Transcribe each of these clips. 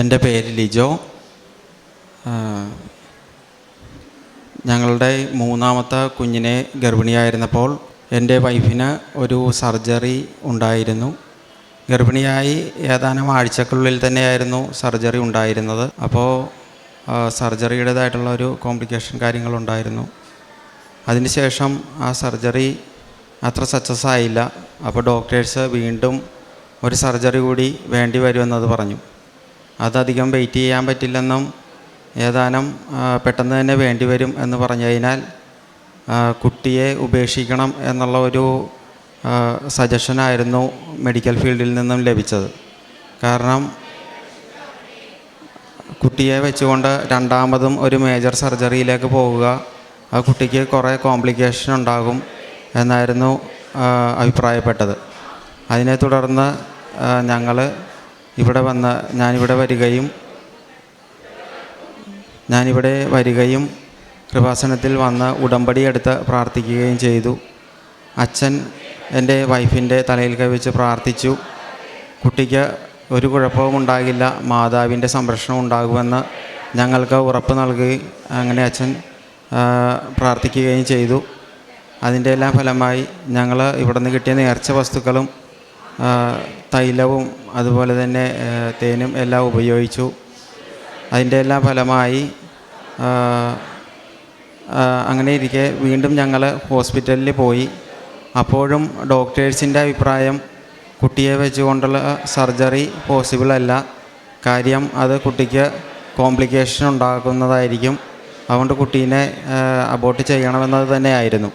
എന്റെ പേര് ലിജോ. ഞങ്ങളുടെ മൂന്നാമത്തെ കുഞ്ഞിനെ ഗർഭിണിയായിരുന്നപ്പോൾ എന്റെ വൈഫിന് ഒരു സർജറി ഉണ്ടായിരുന്നു. ഗർഭിണിയായി ഏതാനും ആഴ്ചക്കുള്ളിൽ തന്നെയായിരുന്നു സർജറി ഉണ്ടായിരുന്നത്. അപ്പോൾ സർജറിയുടേതായിട്ടുള്ള ഒരു കോംപ്ലിക്കേഷൻ കാര്യങ്ങളുണ്ടായിരുന്നു. അതിനുശേഷം ആ സർജറി അത്ര സക്സസ് ആയില്ല. അപ്പോൾ ഡോക്ടേഴ്സ് വീണ്ടും ഒരു സർജറി കൂടി വേണ്ടി വരുമെന്നത് പറഞ്ഞു. അതധികം വെയിറ്റ് ചെയ്യാൻ പറ്റില്ലെന്നും ഏതാനും പെട്ടെന്ന് തന്നെ വേണ്ടി വരും എന്ന് പറഞ്ഞു കഴിഞ്ഞാൽ കുട്ടിയെ ഉപേക്ഷിക്കണം എന്നുള്ള ഒരു സജഷനായിരുന്നു മെഡിക്കൽ ഫീൽഡിൽ നിന്നും ലഭിച്ചത്. കാരണം കുട്ടിയെ വെച്ചുകൊണ്ട് രണ്ടാമതും ഒരു മേജർ സർജറിയിലേക്ക് പോവുക ആ കുട്ടിക്ക് കുറേ കോംപ്ലിക്കേഷൻ ഉണ്ടാകും എന്നായിരുന്നു അഭിപ്രായപ്പെട്ടത്. അതിനെ തുടർന്ന് ഞങ്ങൾ ഇവിടെ വന്ന ഞാനിവിടെ വരികയും ഞാനിവിടെ വരികയും കൃപാസനത്തിൽ വന്ന് ഉടമ്പടി എടുത്ത് പ്രാർത്ഥിക്കുകയും ചെയ്തു. അച്ഛൻ എന്റെ വൈഫിന്റെ തലയിൽ കവിച്ച് പ്രാർത്ഥിച്ചു. കുട്ടിക്ക് ഒരു കുഴപ്പവും ഉണ്ടാകില്ല. മാതാവിന്റെ സംരക്ഷണം ഉണ്ടാകുമെന്ന് ഞങ്ങൾക്ക് ഉറപ്പ് നൽകി അങ്ങനെ അച്ഛൻ പ്രാർത്ഥിക്കുകയും ചെയ്തു. അതിന്റെ എല്ലാം ഫലമായി ഞങ്ങൾ ഇവിടെ നിന്ന് കിട്ടിയ നേർച്ച വസ്തുക്കളും തൈലവും അതുപോലെ തന്നെ തേനും എല്ലാം ഉപയോഗിച്ചു. അതിന്റെ എല്ലാം ഫലമായി അങ്ങനെ ഇരിക്കെ വീണ്ടും ഞങ്ങൾ ഹോസ്പിറ്റലിൽ പോയി. അപ്പോഴും ഡോക്ടേഴ്സിന്റെ അഭിപ്രായം കുട്ടിയെ വെച്ചുകൊണ്ടുള്ള സർജറി പോസിബിൾ അല്ല. കാര്യം അത് കുട്ടിക്ക് കോംപ്ലിക്കേഷൻ ഉണ്ടാകുന്നതായിരിക്കും. അതുകൊണ്ട് കുട്ടീനെ അബോട്ട് ചെയ്യണമെന്നത് തന്നെയായിരുന്നു.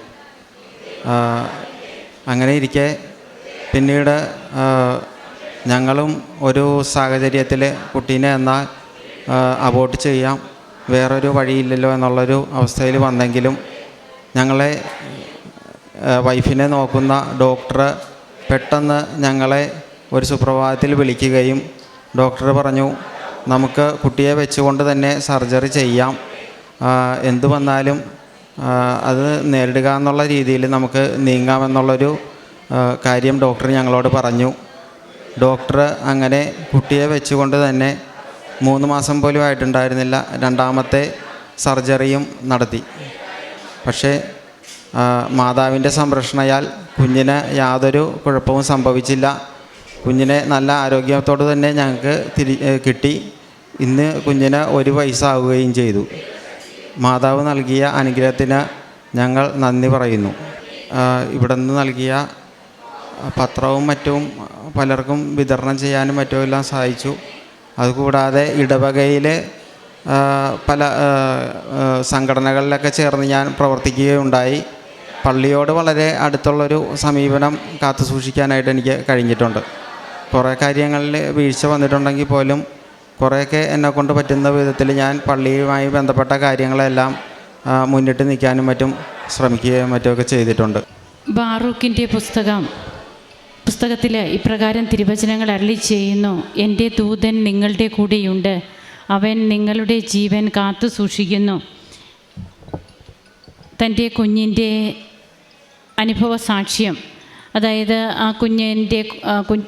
അങ്ങനെ ഇരിക്കെ പിന്നീട് ഞങ്ങളും ഒരു സാഹചര്യത്തിൽ കുട്ടീനെ എന്നാൽ അബോട്ട് ചെയ്യാം. വേറൊരു വഴിയില്ലല്ലോ എന്നുള്ളൊരു അവസ്ഥയിൽ വന്നെങ്കിലും ഞങ്ങളെ വൈഫിനെ നോക്കുന്ന ഡോക്ടർ പെട്ടെന്ന് ഞങ്ങളെ ഒരു സുപ്രഭാതത്തിൽ വിളിക്കുകയും ഡോക്ടർ പറഞ്ഞു നമുക്ക് കുട്ടിയെ വെച്ചുകൊണ്ട് തന്നെ സർജറി ചെയ്യാം. എന്തു വന്നാലും അത് നേരിടുക എന്നുള്ള രീതിയിൽ നമുക്ക് നീങ്ങാമെന്നുള്ളൊരു കാര്യം ഡോക്ടർ ഞങ്ങളോട് പറഞ്ഞു. ഡോക്ടർ അങ്ങനെ കുട്ടിയെ വെച്ചുകൊണ്ട് തന്നെ മൂന്ന് മാസം പോലും ആയിട്ടുണ്ടായിരുന്നില്ല. രണ്ടാമത്തെ സർജറിയും നടത്തി. പക്ഷേ മാതാവിന്റെ സംരക്ഷണയാൽ കുഞ്ഞിന് യാതൊരു കുഴപ്പവും സംഭവിച്ചില്ല. കുഞ്ഞിനെ നല്ല ആരോഗ്യത്തോട് തന്നെ ഞങ്ങൾക്ക് തിരി കിട്ടി. ഇന്ന് കുഞ്ഞിന് ഒരു വയസ്സാവുകയും ചെയ്തു. മാതാവ് നൽകിയ അനുഗ്രഹത്തിന് ഞങ്ങൾ നന്ദി പറയുന്നു. ഇവിടെ നിന്ന് നൽകിയ പത്രവും മറ്റും പലർക്കും വിതരണം ചെയ്യാനും മറ്റും എല്ലാം സഹായിച്ചു. അതുകൂടാതെ ഇടവകയിൽ പല സംഘടനകളിലൊക്കെ ചേർന്ന് ഞാൻ പ്രവർത്തിക്കുകയുണ്ടായി. പള്ളിയോട് വളരെ അടുത്തുള്ളൊരു സമീപനം കാത്തു സൂക്ഷിക്കാനായിട്ട് എനിക്ക് കഴിഞ്ഞിട്ടുണ്ട്. കുറേ കാര്യങ്ങളിൽ വീഴ്ച വന്നിട്ടുണ്ടെങ്കിൽ പോലും കുറേയൊക്കെ എന്നെ കൊണ്ട് പറ്റുന്ന വിധത്തിൽ ഞാൻ പള്ളിയുമായി ബന്ധപ്പെട്ട കാര്യങ്ങളെല്ലാം മുന്നിട്ട് നിൽക്കാനും മറ്റും ശ്രമിക്കുകയും മറ്റുമൊക്കെ ചെയ്തിട്ടുണ്ട്. ബാറൂക്കിന്റെ പുസ്തകം പുസ്തകത്തിൽ ഇപ്രകാരം തിരുവചനങ്ങൾ അരളി ചെയ്യുന്നു. എന്റെ ദൂതൻ നിങ്ങളുടെ കൂടെയുണ്ട്. അവൻ നിങ്ങളുടെ ജീവൻ കാത്തു സൂക്ഷിക്കുന്നു. തന്റെ കുഞ്ഞിന്റെ അനുഭവ സാക്ഷ്യം. അതായത് ആ കുഞ്ഞിന്റെ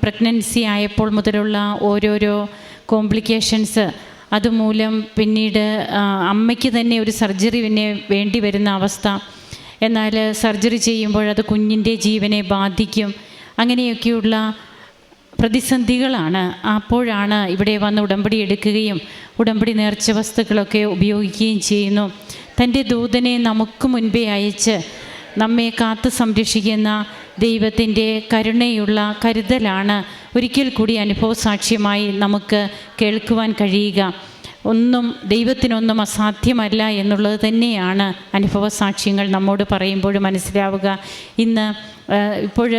പ്രഗ്നൻസി ആയപ്പോൾ മുതലുള്ള ഓരോരോ കോംപ്ലിക്കേഷൻസ് അതുമൂലം പിന്നീട് അമ്മയ്ക്ക് തന്നെ ഒരു സർജറി പിന്നെ വേണ്ടി വരുന്ന അവസ്ഥ. എന്നാൽ സർജറി ചെയ്യുമ്പോൾ അത് കുഞ്ഞിന്റെ ജീവനെ ബാധിക്കും. അങ്ങനെയൊക്കെയുള്ള പ്രതിസന്ധികളാണ് അപ്പോഴാണ് ഇവിടെ വന്ന് ഉടമ്പടി എടുക്കുകയും ഉടമ്പടി നേർച്ച വസ്തുക്കളൊക്കെ ഉപയോഗിക്കുകയും ചെയ്യുന്നു. തന്റെ ദൂതനെ നമുക്ക് മുൻപേ അയച്ച് നമ്മെ കാത്തു സംരക്ഷിക്കുന്ന ദൈവത്തിന്റെ കരുണയുള്ള കരുതലാണ് ഒരിക്കൽ കൂടി അനുഭവ സാക്ഷ്യമായി നമുക്ക് കേൾക്കുവാൻ കഴിയുക. ഒന്നും ദൈവത്തിനൊന്നും അസാധ്യമല്ല എന്നുള്ളത് തന്നെയാണ് അനുഭവ സാക്ഷ്യങ്ങൾ നമ്മോട് പറയുമ്പോൾ മനസ്സിലാവുക. ഇന്ന് ഇപ്പോൾ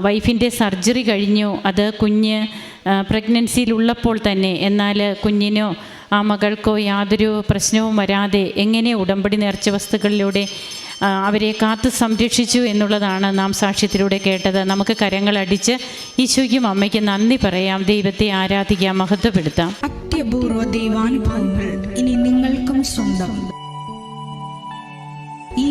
വൈഫിന്റെ സർജറി കഴിഞ്ഞു. അത് കുഞ്ഞ് പ്രഗ്നൻസിയിലുള്ളപ്പോൾ തന്നെ. എന്നാൽ കുഞ്ഞിനോ ആ മകൾക്കോ യാതൊരു പ്രശ്നവും വരാതെ എങ്ങനെ ഉടമ്പടി നേർച്ച വസ്തുക്കളിലൂടെ അവരെ കാത്ത് സംരക്ഷിച്ചു എന്നുള്ളതാണ് നാം സാക്ഷ്യത്തിലൂടെ കേട്ടത്. നമുക്ക് കരങ്ങളടിച്ച് ഈശോയ്ക്കും അമ്മയ്ക്കും നന്ദി പറയാം. ദൈവത്തെ ആരാധിക്കാം മഹത്വപ്പെടുത്താം. അത്യപൂർവ ദൈവാനുഭവങ്ങൾ ഇനി നിങ്ങൾക്കും സ്വന്തം. ഈ